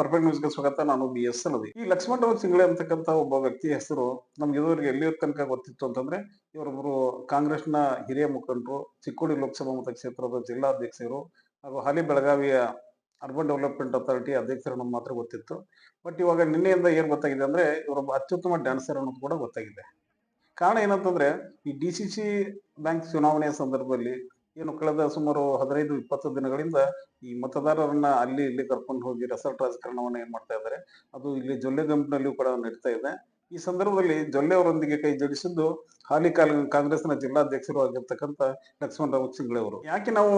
Perfect ನ್ಯೂಸ್ಗೆ ಸ್ವಾಗತ. ನಾನು ಬಿ ಎಸ್ ಎಲ್ ಈ ಲಕ್ಷ್ಮಣರಾವ್ ಸಿಂಗ್ಳೆ ಅಂತಕ್ಕಂಥ ಒಬ್ಬ ವ್ಯಕ್ತಿ ಹೆಸರು ನಮ್ಗೆ ಇದುವರೆಗೆ ಎಲ್ಲಿಯವ್ರ ತನಕ ಗೊತ್ತಿತ್ತು ಅಂತಂದ್ರೆ ಇವರೊಬ್ಬರು ಕಾಂಗ್ರೆಸ್ನ ಹಿರಿಯ ಮುಖಂಡರು, ಚಿಕ್ಕೋಡಿ ಲೋಕಸಭಾ ಮತಕ್ಷೇತ್ರದ ಜಿಲ್ಲಾಧ್ಯಕ್ಷರು ಹಾಗೂ ಹಾಲಿ ಬೆಳಗಾವಿಯ ಅರ್ಬನ್ ಡೆವಲಪ್ಮೆಂಟ್ ಅಥಾರಿಟಿ ಅಧ್ಯಕ್ಷರು ನಮ್ಗೆ ಮಾತ್ರ ಗೊತ್ತಿತ್ತು. ಬಟ್ ಇವಾಗ ನಿನ್ನೆಯಿಂದ ಏನ್ ಗೊತ್ತಾಗಿದೆ ಅಂದ್ರೆ, ಇವರೊಬ್ಬ ಅತ್ಯುತ್ತಮ ಡ್ಯಾನ್ಸರ್ ಅನ್ನೋದು ಕೂಡ ಗೊತ್ತಾಗಿದೆ. ಕಾರಣ ಏನಂತಂದ್ರೆ, ಈ ಡಿ ಸಿ ಸಿ ಬ್ಯಾಂಕ್ ಚುನಾವಣೆಯ ಸಂದರ್ಭದಲ್ಲಿ ಏನು ಕಳೆದ ಸುಮಾರು ಹದಿನೈದು, ಇಪ್ಪತ್ತು ದಿನಗಳಿಂದ ಈ ಮತದಾರರನ್ನ ಅಲ್ಲಿ ಇಲ್ಲಿ ಕರ್ಕೊಂಡು ಹೋಗಿ ರೆಸಾರ್ಟ್ ರಾಜಕಾರಣವನ್ನು ಏನ್ ಮಾಡ್ತಾ ಇದ್ದಾರೆ, ಅದು ಇಲ್ಲಿ ಜೊಲ್ಲೆ ಗಂಪಿನಲ್ಲಿಯೂ ಕೂಡ ನಡೀತಾ ಇದೆ. ಈ ಸಂದರ್ಭದಲ್ಲಿ ಜೊಲ್ಲೆ ಅವರೊಂದಿಗೆ ಕೈ ಜೋಡಿಸಿದ್ದು ಹಾಲಿ ಕಾಲ ಕಾಂಗ್ರೆಸ್ನ ಜಿಲ್ಲಾಧ್ಯಕ್ಷರು ಆಗಿರತಕ್ಕಂಥ ಲಕ್ಷ್ಮಣ ರಾವ್ ಸಿಂಗ್ಳೆ ಅವರು ಯಾಕೆ ನಾವು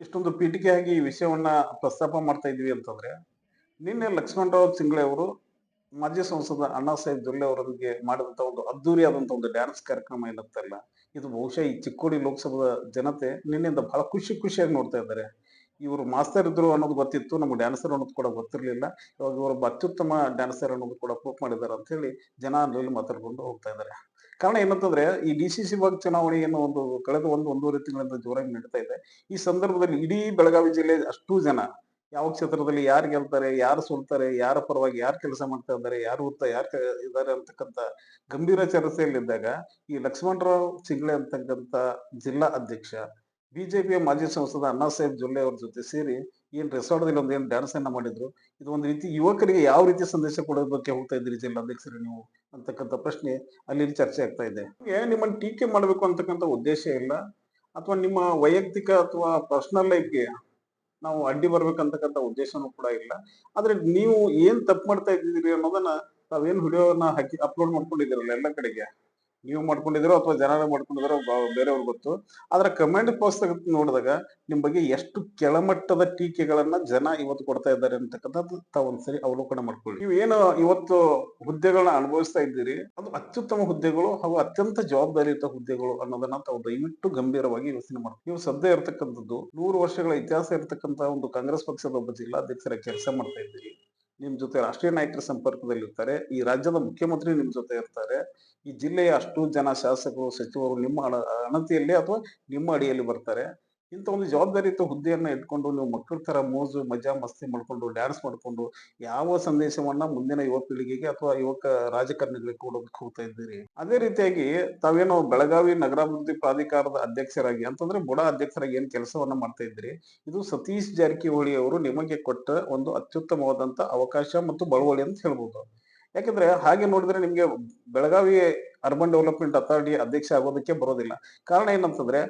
ಇಷ್ಟೊಂದು ಪೀಠಿಕೆಯಾಗಿ ಈ ವಿಷಯವನ್ನ ಪ್ರಸ್ತಾಪ ಮಾಡ್ತಾ ಇದ್ವಿ ಅಂತಂದ್ರೆ, ನಿನ್ನೆ ಲಕ್ಷ್ಮಣರಾವ್ ಸಿಂಗ್ಳೆ ಅವರು ಮಾಜಿ ಸಂಸದ ಅಣ್ಣಾ ಸಾಹೇಬ್ ಜೊಲ್ಲೆ ಅವರೊಂದಿಗೆ ಮಾಡಿದಂತ ಒಂದು ಅದ್ದೂರಿಯಾದಂತ ಒಂದು ಡ್ಯಾನ್ಸ್ ಕಾರ್ಯಕ್ರಮ ಏನಂತಲ್ಲ ಇದು ಬಹುಶಃ ಈ ಚಿಕ್ಕೋಡಿ ಲೋಕಸಭಾ ಜನತೆ ನಿನ್ನೆಯಿಂದ ಬಹಳ ಖುಷಿ ಖುಷಿಯಾಗಿ ನೋಡ್ತಾ ಇದ್ದಾರೆ. ಇವರು ಮಾಸ್ತರ್ ಇದ್ರು ಅನ್ನೋದು ಗೊತ್ತಿತ್ತು, ನಮ್ಗೆ ಡ್ಯಾನ್ಸರ್ ಅನ್ನೋದು ಕೂಡ ಗೊತ್ತಿರಲಿಲ್ಲ. ಇವಾಗ ಇವರು ಅತ್ಯುತ್ತಮ ಡ್ಯಾನ್ಸರ್ ಅನ್ನೋದು ಕೂಡ ಪ್ರೂಫ್ ಮಾಡಿದ್ದಾರೆ ಅಂತ ಹೇಳಿ ಜನ ಅಲ್ಲಿ ಮಾತಾಡ್ಕೊಂಡು ಹೋಗ್ತಾ ಇದ್ದಾರೆ. ಕಾರಣ ಏನಂತಂದ್ರೆ, ಈ ಡಿ ಸಿ ಸಿ ಭಾಗ ಚುನಾವಣೆ ಏನೋ ಒಂದು ಕಳೆದ ಒಂದು ಒಂದೂವರೆ ತಿಂಗಳಿಂದ ಜೋರಾಗಿ ನಡೀತಾ ಇದೆ. ಈ ಸಂದರ್ಭದಲ್ಲಿ ಇಡೀ ಬೆಳಗಾವಿ ಜಿಲ್ಲೆ ಅಷ್ಟು ಜನ ಯಾವ ಕ್ಷೇತ್ರದಲ್ಲಿ ಯಾರು ಗೆಲ್ತಾರೆ, ಯಾರು ಸೋಲ್ತಾರೆ, ಯಾರ ಪರವಾಗಿ ಯಾರು ಕೆಲಸ ಮಾಡ್ತಾ ಇದ್ದಾರೆ, ಯಾರು ಉತ್ತ ಯಾರು ಇದ್ದಾರೆ ಅಂತಕ್ಕಂಥ ಗಂಭೀರ ಚರ್ಚೆಯಲ್ಲಿದ್ದಾಗ ಈ ಲಕ್ಷ್ಮಣರಾವ್ ಸಿಂಗ್ಳೆ ಅಂತಕ್ಕಂಥ ಜಿಲ್ಲಾ ಅಧ್ಯಕ್ಷ, ಬಿಜೆಪಿಯ ಮಾಜಿ ಸಂಸದ ಅಣ್ಣಾ ಸಾಹೇಬ್ ಜೊಲ್ಲೆ ಅವ್ರ ಜೊತೆ ಸೇರಿ ಏನ್ ರೆಸಾರ್ಟ್ದಲ್ಲಿ ಒಂದು ಏನ್ ಡ್ಯಾನ್ಸ್ ಅನ್ನ ಮಾಡಿದ್ರು, ಇದು ಒಂದು ರೀತಿ ಯುವಕರಿಗೆ ಯಾವ ರೀತಿ ಸಂದೇಶ ಕೊಡೋದಕ್ಕೆ ಹೋಗ್ತಾ ಇದ್ದೀರಿ ಜಿಲ್ಲಾಧ್ಯಕ್ಷರು ನೀವು ಅಂತಕ್ಕಂಥ ಪ್ರಶ್ನೆ ಅಲ್ಲಿ ಚರ್ಚೆ ಆಗ್ತಾ ಇದೆ. ನಿಮ್ಮನ್ನ ಟೀಕೆ ಮಾಡಬೇಕು ಅಂತಕ್ಕಂಥ ಉದ್ದೇಶ ಇಲ್ಲ, ಅಥವಾ ನಿಮ್ಮ ವೈಯಕ್ತಿಕ ಅಥವಾ ಪರ್ಸನಲ್ ಲೈಫ್ಗೆ ನಾವು ಅಡ್ಡಿ ಬರ್ಬೇಕಂತಕ್ಕಂಥ ಉದ್ದೇಶನೂ ಕೂಡ ಇಲ್ಲ. ಆದ್ರೆ ನೀವು ಏನ್ ತಪ್ಪು ಮಾಡ್ತಾ ಇದ್ದೀರಿ ಅನ್ನೋದನ್ನ ತಾವೇನ್ ವಿಡಿಯೋನ ಹಾಕಿ ಅಪ್ಲೋಡ್ ಮಾಡ್ಕೊಂಡಿದ್ದೀರಲ್ಲ ಎಲ್ಲ ಕಡೆಗೆ? ನೀವು ಮಾಡ್ಕೊಂಡಿದ್ರೋ ಅಥವಾ ಜನರೇ ಮಾಡ್ಕೊಂಡಿದ್ರು ಬೇರೆಯವ್ರು ಗೊತ್ತು. ಆದ್ರೆ ಕಮೆಂಟ್ ಪೋಸ್ಟ್ ನೋಡಿದಾಗ ನಿಮ್ ಬಗ್ಗೆ ಎಷ್ಟು ಕೆಳಮಟ್ಟದ ಟೀಕೆಗಳನ್ನ ಜನ ಇವತ್ತು ಕೊಡ್ತಾ ಇದ್ದಾರೆ ಅಂತಕ್ಕಂಥದ್ದು ತಾವು ಒಂದ್ಸರಿ ಅವಲೋಕನ ಮಾಡ್ಕೊಳ್ಳಿ. ನೀವು ಏನು ಇವತ್ತು ಹುದ್ದೆಗಳನ್ನ ಅನುಭವಿಸ್ತಾ ಇದ್ದೀರಿ, ಅದು ಅತ್ಯುತ್ತಮ ಹುದ್ದೆಗಳು ಹಾಗೂ ಅತ್ಯಂತ ಜವಾಬ್ದಾರಿಯುತ ಹುದ್ದೆಗಳು ಅನ್ನೋದನ್ನ ತಾವು ದಯವಿಟ್ಟು ಗಂಭೀರವಾಗಿ ಯೋಚನೆ ಮಾಡಿ ನೀವು ಸದ್ಯ ಇರತಕ್ಕಂಥದ್ದು, ನೂರು ವರ್ಷಗಳ ಇತಿಹಾಸ ಇರತಕ್ಕಂತ ಒಂದು ಕಾಂಗ್ರೆಸ್ ಪಕ್ಷದ ಒಬ್ಬ ಜಿಲ್ಲಾಧ್ಯಕ್ಷರ ಕೆಲಸ ಮಾಡ್ತಾ ಇದ್ದೀರಿ. ನಿಮ್ ಜೊತೆ ರಾಷ್ಟ್ರೀಯ ನಾಯಕರ ಸಂಪರ್ಕದಲ್ಲಿ ಇರ್ತಾರೆ ಈ ರಾಜ್ಯದ ಮುಖ್ಯಮಂತ್ರಿ ನಿಮ್ ಜೊತೆ ಇರ್ತಾರೆ, ಈ ಜಿಲ್ಲೆಯ ಅಷ್ಟು ಜನ ಶಾಸಕರು, ಸಚಿವರು ನಿಮ್ಮ ಅಣ- ಅಣತಿಯಲ್ಲಿ ಅಥವಾ ನಿಮ್ಮ ಅಡಿಯಲ್ಲಿ ಬರ್ತಾರೆ. ಇಂಥ ಒಂದು ಜವಾಬ್ದಾರಿಯುತ ಹುದ್ದೆಯನ್ನ ಇಟ್ಕೊಂಡು ನೀವು ಮಕ್ಕಳ ಥರ ಮೋಜು, ಮಜಾ, ಮಸ್ತಿ ಮಾಡ್ಕೊಂಡು ಡ್ಯಾನ್ಸ್ ಮಾಡ್ಕೊಂಡು ಯಾವ ಸಂದೇಶವನ್ನ ಮುಂದಿನ ಯುವ ಪೀಳಿಗೆಗೆ ಅಥವಾ ಯುವಕ ರಾಜಕಾರಣಿಗಳಿಗೆ ಕೊಡೋದಕ್ಕೆ ಹೋಗ್ತಾ ಇದ್ದೀರಿ? ಅದೇ ರೀತಿಯಾಗಿ ತಾವೇನೋ ಬೆಳಗಾವಿ ನಗರಾಭಿವೃದ್ಧಿ ಪ್ರಾಧಿಕಾರದ ಅಧ್ಯಕ್ಷರಾಗಿ ಅಂತಂದ್ರೆ ಬುಡ ಅಧ್ಯಕ್ಷರಾಗಿ ಏನ್ ಕೆಲಸವನ್ನ ಮಾಡ್ತಾ ಇದ್ದೀರಿ? ಇದು ಸತೀಶ್ ಜಾರಕಿಹೊಳಿ ಅವರು ನಿಮಗೆ ಕೊಟ್ಟ ಒಂದು ಅತ್ಯುತ್ತಮವಾದಂತ ಅವಕಾಶ ಮತ್ತು ಬಳುವಳಿ ಅಂತ ಹೇಳ್ಬೋದು. ಯಾಕಂದ್ರೆ ಹಾಗೆ ನೋಡಿದ್ರೆ ನಿಮ್ಗೆ ಬೆಳಗಾವಿ ಅರ್ಬನ್ ಡೆವಲಪ್ಮೆಂಟ್ ಅಥಾರಿಟಿ ಅಧ್ಯಕ್ಷ ಆಗೋದಕ್ಕೆ ಬರೋದಿಲ್ಲ. ಕಾರಣ ಏನಂತಂದ್ರೆ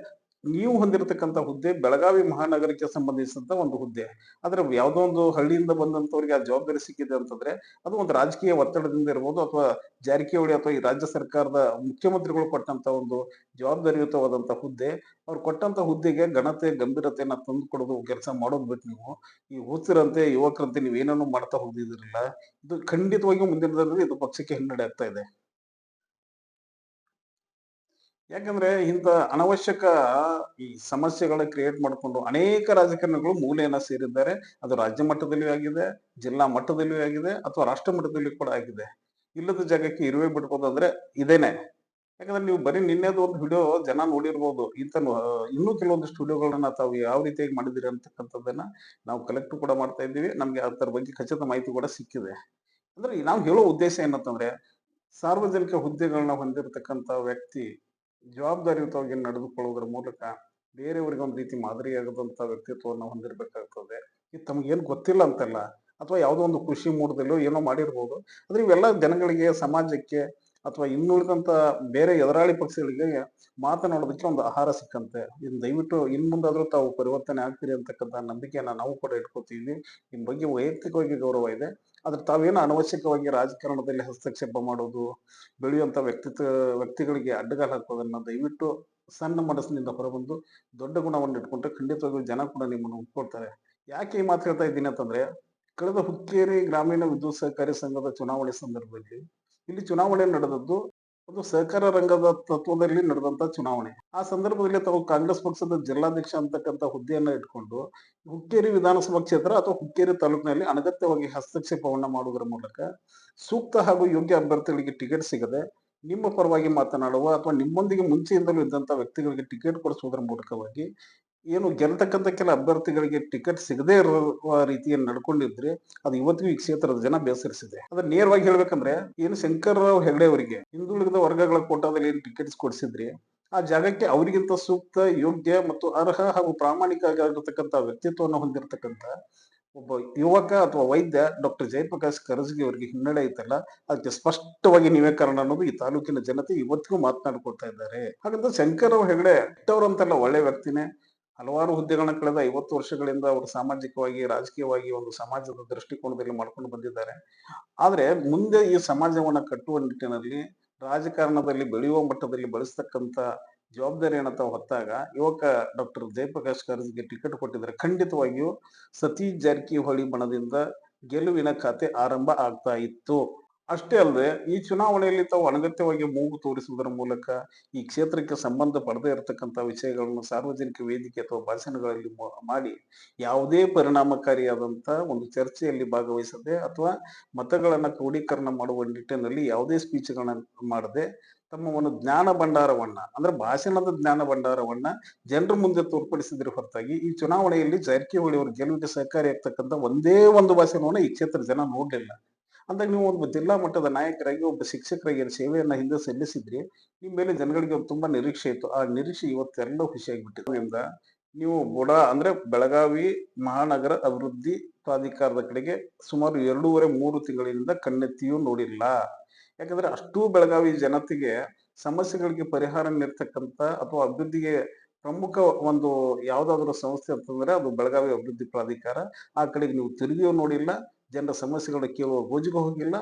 ನೀವು ಹೊಂದಿರತಕ್ಕಂತ ಹುದ್ದೆ ಬೆಳಗಾವಿ ಮಹಾನಗರಕ್ಕೆ ಸಂಬಂಧಿಸಿದಂತ ಒಂದು ಹುದ್ದೆ. ಆದ್ರೆ ಯಾವ್ದೋ ಒಂದು ಹಳ್ಳಿಯಿಂದ ಬಂದಂತವ್ರಿಗೆ ಆ ಜವಾಬ್ದಾರಿ ಸಿಕ್ಕಿದೆ ಅಂತಂದ್ರೆ ಅದು ಒಂದು ರಾಜಕೀಯ ಒತ್ತಡದಿಂದ ಇರ್ಬೋದು ಅಥವಾ ಜಾರಕಿಹೊಳಿ ಅಥವಾ ಈ ರಾಜ್ಯ ಸರ್ಕಾರದ ಮುಖ್ಯಮಂತ್ರಿಗಳು ಕೊಟ್ಟಂತ ಒಂದು ಜವಾಬ್ದಾರಿಯುತವಾದಂತ ಹುದ್ದೆ. ಅವ್ರು ಕೊಟ್ಟಂತ ಹುದ್ದೆಗೆ ಘನತೆ, ಗಂಭೀರತೆಯನ್ನ ತಂದು ಕೊಡೋದು ಕೆಲಸ ಮಾಡೋದ್ ಬಿಟ್ಟು ನೀವು. ಈ ಹುಚ್ಚರಂತೆ ಯುವಕರಂತೆ ನೀವೇನೇನೋ ಮಾಡ್ತಾ ಹೋಗಿದಿರಲ್ಲ ಇದು ಖಂಡಿತವಾಗಿಯೂ ಮುಂದಿನ ಇದು ಪಕ್ಷಕ್ಕೆ ಹಿನ್ನಡೆ ಆಗ್ತಾ ಇದೆ. ಯಾಕಂದ್ರೆ ಇಂಥ ಅನವಶ್ಯಕ ಈ ಸಮಸ್ಯೆಗಳ ಕ್ರಿಯೇಟ್ ಮಾಡಿಕೊಂಡು ಅನೇಕ ರಾಜಕಾರಣಿಗಳು ಮೂಲೆಯನ್ನ ಸೇರಿದ್ದಾರೆ. ಅದು ರಾಜ್ಯ ಮಟ್ಟದಲ್ಲಿಯೂ ಆಗಿದೆ, ಜಿಲ್ಲಾ ಮಟ್ಟದಲ್ಲಿಯೂ ಆಗಿದೆ, ಅಥವಾ ರಾಷ್ಟ್ರ ಮಟ್ಟದಲ್ಲಿಯೂ ಕೂಡ ಆಗಿದೆ. ಇಲ್ಲದ ಜಾಗಕ್ಕೆ ಇರುವೆ ಬಿಡ್ಬೋದು ಅಂದ್ರೆ ಇದೇನೆ. ಯಾಕಂದ್ರೆ ನೀವು ಬರೀ ನಿನ್ನೆದು ಒಂದು ವಿಡಿಯೋ ಜನ ನೋಡಿರ್ಬೋದು. ಇಂಥ ಇನ್ನೂ ಕೆಲವೊಂದಿಷ್ಟು ವಿಡಿಯೋಗಳನ್ನ ತಾವು ಯಾವ ರೀತಿಯಾಗಿ ಮಾಡಿದಿರಿ ಅಂತಕ್ಕಂಥದ್ದನ್ನ ನಾವು ಕಲೆಕ್ಟ್ ಕೂಡ ಮಾಡ್ತಾ ಇದ್ದೀವಿ. ನಮ್ಗೆ ಅದರ ಬಗ್ಗೆ ಖಚಿತ ಮಾಹಿತಿ ಕೂಡ ಸಿಕ್ಕಿದೆ. ಅಂದ್ರೆ ನಾವು ಹೇಳೋ ಉದ್ದೇಶ ಏನಂತಂದ್ರೆ, ಸಾರ್ವಜನಿಕ ಹುದ್ದೆಗಳನ್ನ ಹೊಂದಿರತಕ್ಕಂಥ ವ್ಯಕ್ತಿ ಜವಾಬ್ದಾರಿಯುತವಾಗಿ ನಡೆದುಕೊಳ್ಳುವುದರ ಮೂಲಕ ಬೇರೆಯವ್ರಿಗೆ ಒಂದು ರೀತಿ ಮಾದರಿಯಾಗದಂಥ ವ್ಯಕ್ತಿತ್ವವನ್ನು ಹೊಂದಿರಬೇಕಾಗ್ತದೆ. ಇದು ತಮಗೇನು ಗೊತ್ತಿಲ್ಲ ಅಂತಲ್ಲ, ಅಥವಾ ಯಾವುದೋ ಒಂದು ಖುಷಿ ಮೂಡದಲ್ಲೋ ಏನೋ ಮಾಡಿರ್ಬೋದು, ಆದರೆ ಇವೆಲ್ಲ ಜನಗಳಿಗೆ, ಸಮಾಜಕ್ಕೆ ಅಥವಾ ಇನ್ನುಳಿದಂತ ಬೇರೆ ಎದುರಾಳಿ ಪಕ್ಷಗಳಿಗೆ ಮಾತನಾಡೋದಕ್ಕೆ ಒಂದು ಆಹಾರ ಸಿಕ್ಕಂತೆ. ಇನ್ ದಯವಿಟ್ಟು ಇನ್ ಮುಂದಾದ್ರೂ ತಾವು ಪರಿವರ್ತನೆ ಆಗ್ತೀರಿ ಅಂತಕ್ಕಂಥ ನಂಬಿಕೆಯನ್ನ ನಾವು ಕೂಡ ಇಟ್ಕೋತೀವಿ. ನಿಮ್ ಬಗ್ಗೆ ವೈಯಕ್ತಿಕವಾಗಿ ಗೌರವ ಇದೆ. ಆದ್ರೆ ತಾವೇನು ಅನವಶ್ಯಕವಾಗಿ ರಾಜಕಾರಣದಲ್ಲಿ ಹಸ್ತಕ್ಷೇಪ ಮಾಡೋದು, ಬೆಳೆಯುವಂತ ವ್ಯಕ್ತಿತ್ವ, ವ್ಯಕ್ತಿಗಳಿಗೆ ಅಡ್ಡಗಾಲ ಹಾಕೋದನ್ನ ದಯವಿಟ್ಟು ಸಣ್ಣ ಮನಸ್ಸಿನಿಂದ ಹೊರಬಂದು ದೊಡ್ಡ ಗುಣವನ್ನು ಇಟ್ಕೊಂಡ್ರೆ ಖಂಡಿತವಾಗಿಯೂ ಜನ ಕೂಡ ನಿಮ್ಮನ್ನು ಒಪ್ಕೊಳ್ತಾರೆ. ಯಾಕೆ ಈ ಮಾತು ಹೇಳ್ತಾ ಇದ್ದೀನಿ ಅಂತಂದ್ರೆ, ಕಳೆದ ಹುಕ್ಕೇರಿ ಗ್ರಾಮೀಣ ವಿದ್ಯುತ್ ಸಹಕಾರಿ ಸಂಘದ ಚುನಾವಣೆ ಸಂದರ್ಭದಲ್ಲಿ ಇಲ್ಲಿ ಚುನಾವಣೆ ನಡೆದದ್ದು ಒಂದು ಸಹಕಾರ ರಂಗದ ತತ್ವದಲ್ಲಿ ನಡೆದಂತ ಚುನಾವಣೆ. ಆ ಸಂದರ್ಭದಲ್ಲಿ ತಾವು ಕಾಂಗ್ರೆಸ್ ಪಕ್ಷದ ಜಿಲ್ಲಾಧ್ಯಕ್ಷ ಅಂತಕ್ಕಂಥ ಹುದ್ದೆಯನ್ನ ಇಟ್ಕೊಂಡು ಹುಕ್ಕೇರಿ ವಿಧಾನಸಭಾ ಕ್ಷೇತ್ರ ಅಥವಾ ಹುಕ್ಕೇರಿ ತಾಲೂಕಿನಲ್ಲಿ ಅನಗತ್ಯವಾಗಿ ಹಸ್ತಕ್ಷೇಪವನ್ನ ಮಾಡುವುದರ ಮೂಲಕ ಸೂಕ್ತ ಹಾಗೂ ಯೋಗ್ಯ ಅಭ್ಯರ್ಥಿಗಳಿಗೆ ಟಿಕೆಟ್ ಸಿಗದೆ ನಿಮ್ಮ ಪರವಾಗಿ ಮಾತನಾಡುವ ಅಥವಾ ನಿಮ್ಮೊಂದಿಗೆ ಮುಂಚೆಯಿಂದಲೂ ಇದ್ದಂಥ ವ್ಯಕ್ತಿಗಳಿಗೆ ಟಿಕೆಟ್ ಕೊಡಿಸುವುದರ ಮೂಲಕವಾಗಿ ಏನು ಗೆಲ್ತಕ್ಕಂಥ ಕೆಲ ಅಭ್ಯರ್ಥಿಗಳಿಗೆ ಟಿಕೆಟ್ ಸಿಗದೇ ಇರುವ ರೀತಿಯಲ್ಲಿ ನಡ್ಕೊಂಡಿದ್ರೆ ಅದು ಇವತ್ತಿಗೂ ಈ ಕ್ಷೇತ್ರದ ಜನ ಬೇಸರಿಸಿದೆ ಅದ್ರ ನೇರವಾಗಿ ಹೇಳ್ಬೇಕಂದ್ರೆ ಏನು ಶಂಕರ್ರಾವ್ ಹೆಗಡೆ ಅವರಿಗೆ ಹಿಂದುಳಿದ ವರ್ಗಗಳ ಕೋಟಾದಲ್ಲಿ ಏನು ಟಿಕೆಟ್ಸ್ ಕೊಡಿಸಿದ್ರಿ ಆ ಜಾಗಕ್ಕೆ ಅವರಿಗಿಂತ ಸೂಕ್ತ, ಯೋಗ್ಯ ಮತ್ತು ಅರ್ಹ ಹಾಗೂ ಪ್ರಾಮಾಣಿಕ ಆಗಿರತಕ್ಕಂತ ವ್ಯಕ್ತಿತ್ವವನ್ನು ಹೊಂದಿರತಕ್ಕಂತ ಒಬ್ಬ ಯುವಕ ಅಥವಾ ವೈದ್ಯ ಡಾಕ್ಟರ್ ಜಯಪ್ರಕಾಶ್ ಕರಜಗಿ ಅವರಿಗೆ ಹಿನ್ನಡೆ ಐತಲ್ಲ? ಅದಕ್ಕೆ ಸ್ಪಷ್ಟವಾಗಿ ನೀವೇ ಕಾರಣ ಅನ್ನೋದು ಈ ತಾಲೂಕಿನ ಜನತೆ ಇವತ್ತಿಗೂ ಮಾತನಾಡ್ಕೊಳ್ತಾ ಇದ್ದಾರೆ. ಹಾಗಂತ ಶಂಕರ್ರಾವ್ ಹೆಗಡೆ ಅಂತಲ್ಲ ಒಳ್ಳೆ ವ್ಯಕ್ತಿನೇ. ಹಲವಾರು ಹುದ್ದೆಗಳನ್ನ ಕಳೆದ ಐವತ್ತು ವರ್ಷಗಳಿಂದ ಅವರು ಸಾಮಾಜಿಕವಾಗಿ, ರಾಜಕೀಯವಾಗಿ ಒಂದು ಸಮಾಜದ ದೃಷ್ಟಿಕೋನದಲ್ಲಿ ಮಾಡ್ಕೊಂಡು ಬಂದಿದ್ದಾರೆ. ಆದ್ರೆ ಮುಂದೆ ಈ ಸಮಾಜವನ್ನ ಕಟ್ಟುವ ನಿಟ್ಟಿನಲ್ಲಿ, ರಾಜಕಾರಣದಲ್ಲಿ ಬೆಳೆಯುವ ಮಟ್ಟದಲ್ಲಿ ಬಳಸ್ತಕ್ಕಂತ ಜವಾಬ್ದಾರಿ ತಾವು ಹೊತ್ತಾಗ ಯುವಕ ಡಾಕ್ಟರ್ ಜಯಪ್ರಕಾಶ್ ಕರ್ಜಿಗೆ ಟಿಕೆಟ್ ಕೊಟ್ಟಿದ್ದಾರೆ. ಖಂಡಿತವಾಗಿಯೂ ಸತೀಶ್ ಜಾರಕಿಹೊಳಿ ಬಣದಿಂದ ಗೆಲುವಿನ ಖಾತೆ ಆರಂಭ ಆಗ್ತಾ ಇತ್ತು. ಅಷ್ಟೇ ಅಲ್ಲದೆ ಈ ಚುನಾವಣೆಯಲ್ಲಿ ತಾವು ಅನಗತ್ಯವಾಗಿ ಮೂಗು ತೋರಿಸುವುದರ ಮೂಲಕ ಈ ಕ್ಷೇತ್ರಕ್ಕೆ ಸಂಬಂಧ ಪಡೆದೇ ಇರತಕ್ಕಂಥ ವಿಷಯಗಳನ್ನು ಸಾರ್ವಜನಿಕ ವೇದಿಕೆ ಅಥವಾ ಭಾಷಣಗಳಲ್ಲಿ ಮಾಡಿ ಯಾವುದೇ ಪರಿಣಾಮಕಾರಿಯಾದಂಥ ಒಂದು ಚರ್ಚೆಯಲ್ಲಿ ಭಾಗವಹಿಸದೆ ಅಥವಾ ಮತಗಳನ್ನು ಕ್ರೋಢೀಕರಣ ಮಾಡುವ ನಿಟ್ಟಿನಲ್ಲಿ ಯಾವುದೇ ಸ್ಪೀಚ್ಗಳನ್ನ ಮಾಡದೆ ತಮ್ಮ ಒಂದು ಜ್ಞಾನ ಭಂಡಾರವನ್ನ, ಅಂದ್ರೆ ಭಾಷಣದ ಜ್ಞಾನ ಭಂಡಾರವನ್ನ ಜನರ ಮುಂದೆ ತೋರ್ಪಡಿಸಿದ್ರ ಹೊರತಾಗಿ ಈ ಚುನಾವಣೆಯಲ್ಲಿ ಜಾರಕಿಹೊಳಿ ಅವರು ಗೆಲುವಿಗೆ ಸಹಕಾರಿಯಾಗ್ತಕ್ಕಂಥ ಒಂದೇ ಒಂದು ಭಾಷಣವನ್ನು ಈ ಕ್ಷೇತ್ರ ಜನ ನೋಡ್ಲಿಲ್ಲ. ಅಂದಾಗ ನೀವು ಒಬ್ಬ ಜಿಲ್ಲಾ ಮಟ್ಟದ ನಾಯಕರಾಗಿ, ಒಬ್ಬ ಶಿಕ್ಷಕರಾಗಿ ಸೇವೆಯನ್ನು ಹಿಂದೆ ಸಲ್ಲಿಸಿದ್ರಿ, ನಿಮ್ಮ ಮೇಲೆ ಜನಗಳಿಗೆ ಒಂದು ತುಂಬಾ ನಿರೀಕ್ಷೆ ಇತ್ತು. ಆ ನಿರೀಕ್ಷೆ ಇವತ್ತೆಲ್ಲ ಖುಷಿಯಾಗಿಬಿಟ್ಟಿದ್ರಿಂದ ನೀವು ಬುಡ ಅಂದ್ರೆ ಬೆಳಗಾವಿ ಮಹಾನಗರ ಅಭಿವೃದ್ಧಿ ಪ್ರಾಧಿಕಾರದ ಕಡೆಗೆ ಸುಮಾರು ಎರಡೂವರೆ ಮೂರು ತಿಂಗಳಿಂದ ಕಣ್ಣೆತ್ತಿಯೂ ನೋಡಿಲ್ಲ ಯಾಕಂದ್ರೆ ಅಷ್ಟೂ ಬೆಳಗಾವಿ ಜನತೆಗೆ ಸಮಸ್ಯೆಗಳಿಗೆ ಪರಿಹಾರ ನೀಡ್ತಕ್ಕಂತ ಅಥವಾ ಅಭಿವೃದ್ಧಿಗೆ ಪ್ರಮುಖ ಒಂದು ಯಾವ್ದಾದ್ರು ಸಂಸ್ಥೆ ಅಂತಂದ್ರೆ ಅದು ಬೆಳಗಾವಿ ಅಭಿವೃದ್ಧಿ ಪ್ರಾಧಿಕಾರ. ಆ ಕಡೆಗೆ ನೀವು ತಿರುಗಿಯೂ ನೋಡಿಲ್ಲ. ಜನರ ಸಮಸ್ಯೆಗಳ ಕೇಳುವ ಗೋಜಿಗೂ ಹೋಗಿಲ್ಲ.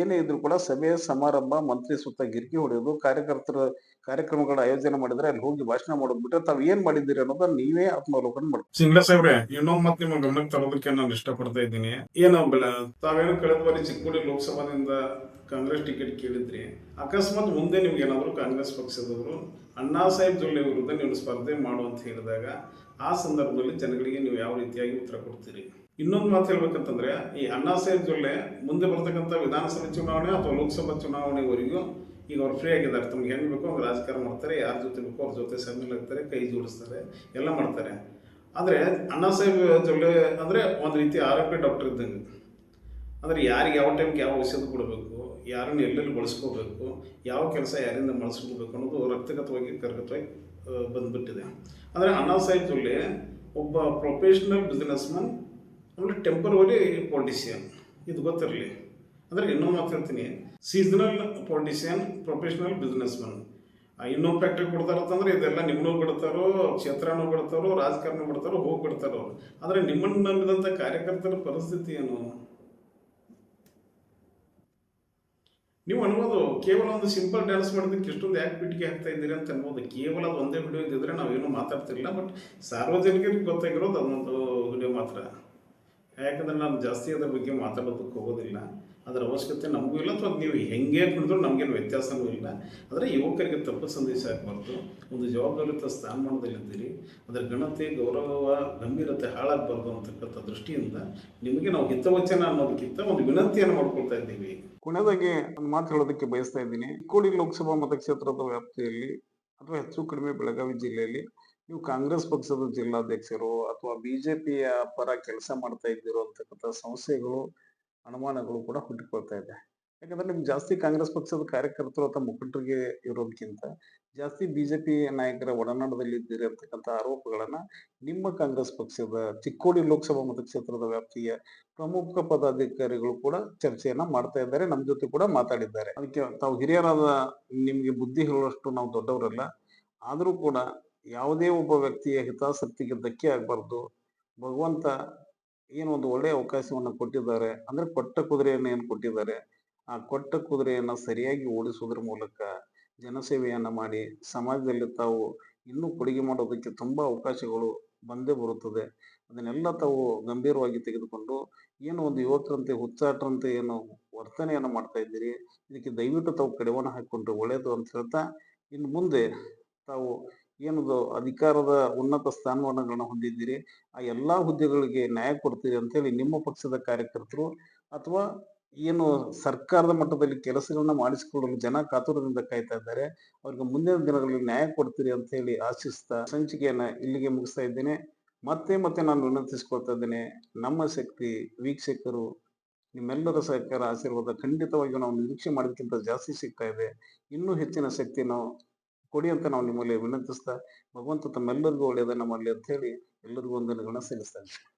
ಏನೇ ಇದ್ರು ಕೂಡ ಸಭೆ, ಸಮಾರಂಭ, ಮಂತ್ರಿ ಸುತ್ತ ಗಿರ್ಕಿ ಹೊಡೆಯೋದು ಕಾರ್ಯಕರ್ತರ ಕಾರ್ಯಕ್ರಮಗಳ ಆಯೋಜನೆ ಮಾಡಿದ್ರೆ ಅಲ್ಲಿ ಹೋಗಿ ಭಾಷಣ ಮಾಡೋದು ಬಿಟ್ಟರೆ ತಾವ್ ಏನ್ ಮಾಡಿದ್ದೀರಿ ಅನ್ನೋದನ್ನ ನೀವೇ ಆತ್ಮಾವಲೋಕನ ಮಾಡ್ತೀವಿ ಸಿಂಗ್ಲ ಸಾಹೇಬ್ರೆ ಇನ್ನೊಂದು ಮತ್ತೆ ನಿಮ್ಮ ಗಮನಕ್ಕೆ ತರೋದಕ್ಕೆ ನಾನು ಇಷ್ಟಪಡ್ತಾ ಇದ್ದೀನಿ. ಏನೋ ತಾವೇನು ಕಳೆದ ಬಾರಿ ಚಿಕ್ಕೋಡಿ ಲೋಕಸಭಾದಿಂದ ಕಾಂಗ್ರೆಸ್ ಟಿಕೆಟ್ ಕೇಳಿದ್ರಿ. ಅಕಸ್ಮಾತ್ ಮುಂದೆ ನಿಮ್ಗೆ ಏನಾದ್ರು ಕಾಂಗ್ರೆಸ್ ಪಕ್ಷದವರು ಅಣ್ಣಾ ಸಾಹೇಬ್ ಜೊಲ್ಲೆ ವಿರುದ್ಧ ನೀವು ಸ್ಪರ್ಧೆ ಮಾಡು ಅಂತ ಹೇಳಿದಾಗ ಆ ಸಂದರ್ಭದಲ್ಲಿ ಜನಗಳಿಗೆ ನೀವು ಯಾವ ರೀತಿಯಾಗಿ ಉತ್ತರ ಕೊಡ್ತೀರಿ? ಇನ್ನೊಂದು ಮಾತು ಹೇಳ್ಬೇಕಂತಂದ್ರೆ, ಈ ಅಣ್ಣಾ ಸಾಹೇಬ್ ಜೊಲ್ಲೆ ಮುಂದೆ ಬರ್ತಕ್ಕಂಥ ವಿಧಾನಸಭೆ ಚುನಾವಣೆ ಅಥವಾ ಲೋಕಸಭಾ ಚುನಾವಣೆವರೆಗೂ ಈಗ ಅವ್ರು ಫ್ರೀ ಆಗಿದ್ದಾರೆ. ತಮ್ಗೆ ಹೆಂಗೆ ಬೇಕೋ ಅವ್ರು ರಾಜಕಾರಣ ಮಾಡ್ತಾರೆ. ಯಾರ ಜೊತೆ ಬೇಕೋ ಅವ್ರ ಜೊತೆ ಸಮ್ಮಿಲ್ ಆಗ್ತಾರೆ, ಕೈ ಜೋಡಿಸ್ತಾರೆ, ಎಲ್ಲ ಮಾಡ್ತಾರೆ. ಆದರೆ ಅಣ್ಣಾ ಸಾಹೇಬ್ ಜೊಲ್ಲೆ ಅಂದರೆ ಒಂದು ರೀತಿ ಆರೋಗ್ಯ ಡಾಕ್ಟರ್ ಇದ್ದಂಗೆ. ಅಂದರೆ ಯಾರಿಗೆ ಯಾವ ಟೈಮ್ಗೆ ಯಾವ ಔಷಧ ಕೊಡಬೇಕು, ಯಾರನ್ನು ಎಲ್ಲೆಲ್ಲಿ ಬಳಸ್ಕೋಬೇಕು, ಯಾವ ಕೆಲಸ ಯಾರಿಂದ ಮಾಡಿಸ್ಕೋಬೇಕು ಅನ್ನೋದು ರಕ್ತಗತವಾಗಿ, ಕರ್ಗತವಾಗಿ ಬಂದುಬಿಟ್ಟಿದೆ. ಅಂದರೆ ಅಣ್ಣಾ ಸಾಹೇಬ್ ಜೊಲ್ಲೆ ಒಬ್ಬ ಪ್ರೊಫೆಷ್ನಲ್ ಬಿಸ್ನೆಸ್ ಆಮೇಲೆ ಟೆಂಪರವರಿ ಪೊಲಿಟಿಷಿಯನ್ ಇದು ಗೊತ್ತಿರಲಿ. ಅಂದರೆ ಇನ್ನೊಂದು ಮಾತಾಡ್ತೀನಿ seasonal politician professional business man ಇನ್ನೊಂದು ಫ್ಯಾಕ್ಟ್ರಿ ಕೊಡ್ತಾರಂತಂದ್ರೆ ಇದೆಲ್ಲ ನಿಮ್ಮನ್ನೂ ಬಿಡ್ತಾರೋ, ಕ್ಷೇತ್ರನೂ ಬಿಡ್ತಾರೋ, ರಾಜಕಾರಣ ಬಿಡ್ತಾರೋ ಹೋಗಿ ಬಿಡ್ತಾರೋ ಆದರೆ ನಿಮ್ಮನ್ನು ನಂಬಿದಂಥ ಕಾರ್ಯಕರ್ತರ ಪರಿಸ್ಥಿತಿ ಏನು? ನೀವು ಅನ್ಬೋದು, ಕೇವಲ ಒಂದು ಸಿಂಪಲ್ ಡ್ಯಾನ್ಸ್ ಮಾಡೋದಕ್ಕೆ ಇಷ್ಟೊಂದು ಯಾಕೆ ಪಿಟಿಗೆ ಹಾಕ್ತಾ ಇದ್ದೀರಿ ಅಂತ ಅನ್ಬೋದು. ಕೇವಲ ಅದು ಒಂದೇ ವಿಡಿಯೋ ಇದ್ದಿದ್ರೆ ನಾವೇನು ಮಾತಾಡ್ತಿರಲಿಲ್ಲ ಬಟ್ ಸಾರ್ವಜನಿಕರಿಗೆ ಗೊತ್ತಾಗಿರೋದು ಅದೊಂದು ವಿಡಿಯೋ ಮಾತ್ರ. ಯಾಕಂದ್ರೆ ನಾನು ಜಾಸ್ತಿ ಅದ್ರ ಬಗ್ಗೆ ಮಾತಾಡೋದಕ್ಕೆ ಹೋಗೋದಿಲ್ಲ. ಅದರ ಅವಶ್ಯಕತೆ ನಮಗೂ ಇಲ್ಲ ಅಥವಾ ನೀವು ಹೆಂಗೆ ಕುಡಿದ್ರು ನಮಗೇನು ವ್ಯತ್ಯಾಸವೂ ಇಲ್ಲ. ಆದರೆ ಯುವಕರಿಗೆ ತಪ್ಪು ಸಂದೇಶ ಆಗಬಾರ್ದು. ಒಂದು ಜವಾಬ್ದಾರಿಯುತ ಸ್ಥಾನಮಾನದಲ್ಲಿದ್ದೀರಿ ಅದರ ಘನತೆ, ಗೌರವ, ಗಂಭೀರತೆ ಹಾಳಾಗಬಾರ್ದು ಅಂತಕ್ಕಂಥ ದೃಷ್ಟಿಯಿಂದ ನಿಮಗೆ ನಾವು ಹಿತವಚನ ಅನ್ನೋದಕ್ಕಿಂತ ಒಂದು ವಿನಂತಿಯನ್ನು ಮಾಡ್ಕೊಳ್ತಾ ಇದ್ದೀವಿ. ಒಂದು ಮಾತು ಹೇಳೋದಕ್ಕೆ ಬಯಸ್ತಾ ಇದ್ದೀನಿ. ಕೋಳಿ ಲೋಕಸಭಾ ಮತಕ್ಷೇತ್ರದ ವ್ಯಾಪ್ತಿಯಲ್ಲಿ ಅಥವಾ ಹೆಚ್ಚು ಕಡಿಮೆ ಬೆಳಗಾವಿ ಜಿಲ್ಲೆಯಲ್ಲಿ ನೀವು ಕಾಂಗ್ರೆಸ್ ಪಕ್ಷದ ಜಿಲ್ಲಾಧ್ಯಕ್ಷರು ಅಥವಾ ಬಿಜೆಪಿಯ ಪರ ಕೆಲಸ ಮಾಡ್ತಾ ಇದ್ದೀರೋ ಅಂತಕ್ಕಂಥ ಸಂಸ್ಥೆಗಳು ಅನುಮಾನಗಳು ಕೂಡ ಹುಟ್ಟಿಕೊಳ್ತಾ ಇದೆ. ಯಾಕಂದ್ರೆ ನಿಮ್ಗೆ ಜಾಸ್ತಿ ಕಾಂಗ್ರೆಸ್ ಪಕ್ಷದ ಕಾರ್ಯಕರ್ತರು ಅಥವಾ ಮುಖಂಡರಿಗೆ ಇರೋದಕ್ಕಿಂತ ಜಾಸ್ತಿ ಬಿಜೆಪಿ ನಾಯಕರ ಒಡನಾಟದಲ್ಲಿ ಇದ್ದೀರಿ ಅಂತಕ್ಕಂಥ ಆರೋಪಗಳನ್ನ ನಿಮ್ಮ ಕಾಂಗ್ರೆಸ್ ಪಕ್ಷದ ಚಿಕ್ಕೋಡಿ ಲೋಕಸಭಾ ಮತಕ್ಷೇತ್ರದ ವ್ಯಾಪ್ತಿಯ ಪ್ರಮುಖ ಪದಾಧಿಕಾರಿಗಳು ಕೂಡ ಚರ್ಚೆಯನ್ನ ಮಾಡ್ತಾ ಇದ್ದಾರೆ ನಮ್ಮ ಜೊತೆ ಕೂಡ ಮಾತಾಡಿದ್ದಾರೆ. ಅದಕ್ಕೆ ತಾವು ಹಿರಿಯರಾದ ನಿಮ್ಗೆ ಬುದ್ಧಿ ಹೇಳುವಷ್ಟು ನಾವು ದೊಡ್ಡವರಲ್ಲ. ಆದರೂ ಕೂಡ ಯಾವುದೇ ಒಬ್ಬ ವ್ಯಕ್ತಿಯ ಹಿತಾಸಕ್ತಿಗೆ ಧಕ್ಕೆ ಆಗಬಾರ್ದು. ಭಗವಂತ ಏನು ಒಂದು ಒಳ್ಳೆಯ ಅವಕಾಶವನ್ನು ಕೊಟ್ಟಿದ್ದಾರೆ. ಅಂದರೆ ಕೊಟ್ಟ ಕುದುರೆಯನ್ನು ಏನು ಕೊಟ್ಟಿದ್ದಾರೆ? ಆ ಕೊಟ್ಟ ಕುದುರೆಯನ್ನು ಸರಿಯಾಗಿ ಓಡಿಸುವುದರ ಮೂಲಕ ಜನಸೇವೆಯನ್ನು ಮಾಡಿ ಸಮಾಜದಲ್ಲಿ ತಾವು ಇನ್ನೂ ಕೊಡುಗೆ ಮಾಡೋದಕ್ಕೆ ತುಂಬ ಅವಕಾಶಗಳು ಬಂದೇ ಬರುತ್ತದೆ. ಅದನ್ನೆಲ್ಲ ತಾವು ಗಂಭೀರವಾಗಿ ತೆಗೆದುಕೊಂಡು ಏನು ಒಂದು ಯುವಕರಂತೆ ಹುಚ್ಚಾಟರಂತೆ ಏನು ವರ್ತನೆಯನ್ನು ಮಾಡ್ತಾ ಇದ್ದೀರಿ. ಇದಕ್ಕೆ ದಯವಿಟ್ಟು ತಾವು ಕಡಿವಾಣ ಹಾಕ್ಕೊಂಡ್ರೆ ಒಳ್ಳೆಯದು ಅಂತ ಹೇಳ್ತಾ ಇನ್ನು ಮುಂದೆ ತಾವು ಏನದು ಅಧಿಕಾರದ ಉನ್ನತ ಸ್ಥಾನಮಾನಗಳನ್ನ ಹೊಂದಿದ್ದೀರಿ, ಆ ಎಲ್ಲಾ ಹುದ್ದೆಗಳಿಗೆ ನ್ಯಾಯ ಕೊಡ್ತೀರಿ ಅಂತೇಳಿ ನಿಮ್ಮ ಪಕ್ಷದ ಕಾರ್ಯಕರ್ತರು ಅಥವಾ ಏನು ಸರ್ಕಾರದ ಮಟ್ಟದಲ್ಲಿ ಕೆಲಸಗಳನ್ನ ಮಾಡಿಸಿಕೊಳ್ಳಲು ಜನ ಕಾತುರದಿಂದ ಕಾಯ್ತಾ ಇದ್ದಾರೆ, ಅವ್ರಿಗೆ ಮುಂದಿನ ದಿನಗಳಲ್ಲಿ ನ್ಯಾಯ ಕೊಡ್ತೀರಿ ಅಂತ ಹೇಳಿ ಆಶಿಸ್ತಾ ಸಂಚಿಕೆಯನ್ನ ಇಲ್ಲಿಗೆ ಮುಗಿಸ್ತಾ ಇದ್ದೇನೆ. ಮತ್ತೆ ಮತ್ತೆ ನಾನು ವಿನಂತಿಸ್ಕೊಳ್ತಾ ಇದ್ದೇನೆ, ನಮ್ಮ ಶಕ್ತಿ, ವೀಕ್ಷಕರು, ನಿಮ್ಮೆಲ್ಲರ ಸಹಕಾರ, ಆಶೀರ್ವಾದ ಖಂಡಿತವಾಗಿಯೂ ನಾವು ನಿರೀಕ್ಷೆ ಮಾಡೋದಕ್ಕಿಂತ ಜಾಸ್ತಿ ಸಿಗ್ತಾ ಇದೆ. ಇನ್ನೂ ಹೆಚ್ಚಿನ ಶಕ್ತಿ ಕೊಡಿ ಅಂತ ನಾವು ನಿಮ್ಮಲ್ಲಿ ವಿನಂತಿಸ್ತಾ ಭಗವಂತ ತಮ್ಮೆಲ್ಲರಿಗೂ ಒಳ್ಳೆಯದನ್ನ ಮಾಡಲಿ ಅಂತ ಹೇಳಿ ಎಲ್ಲರಿಗೂ ಒಂದನ್ನು ಸಲ್ಲಿಸ್ತಾ ಇದ್ದೀನಿ.